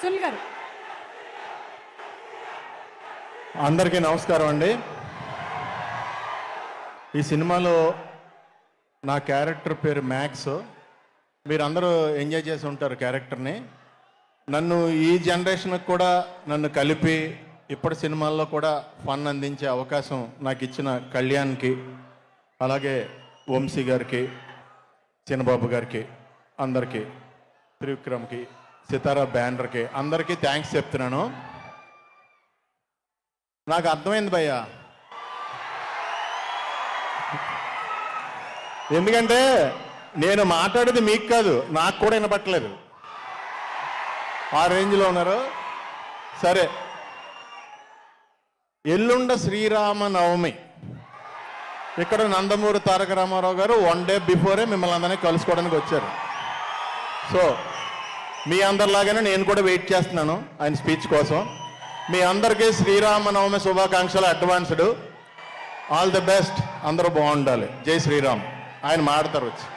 సునీల్ గారు. అందరికీ నమస్కారం అండి. ఈ సినిమాలో నా క్యారెక్టర్ పేరు మ్యాక్స్. మీరందరూ ఎంజాయ్ చేసి ఉంటారు క్యారెక్టర్ని. నన్ను ఈ జనరేషన్కి కూడా నన్ను కలిపి ఇప్పటి సినిమాల్లో కూడా ఫన్ అందించే అవకాశం నాకు ఇచ్చిన కళ్యాణ్కి అలాగే వంశీ గారికి చిన్నబాబు గారికి అందరికీ త్రివిక్రమ్కి సితారా బ్యానర్కి. అందరికీ థ్యాంక్స్ చెప్తున్నాను. నాకు అర్థమైంది భయ్యా. ఎందుకంటే నేను మాట్లాడేది మీకు కాదు నాకు కూడా వినపట్టలేదు. ఆ రేంజ్లో ఉన్నారు. సరే. ఎల్లుండ శ్రీరామ నవమి ఇక్కడ నందమూరి తారక రామారావు గారు వన్ డే బిఫోరే మిమ్మల్ని అందరినీ కలుసుకోవడానికి వచ్చారు. సో మీ అందరిలాగానే నేను కూడా వెయిట్ చేస్తున్నాను ఆయన స్పీచ్ కోసం. మీ అందరికీ శ్రీరామనవమి శుభాకాంక్షలు అడ్వాన్స్డ్ ఆల్ ది బెస్ట్ అందరూ బాగుండాలి. జై శ్రీరామ్. ఆయన మాడతారు వచ్చి.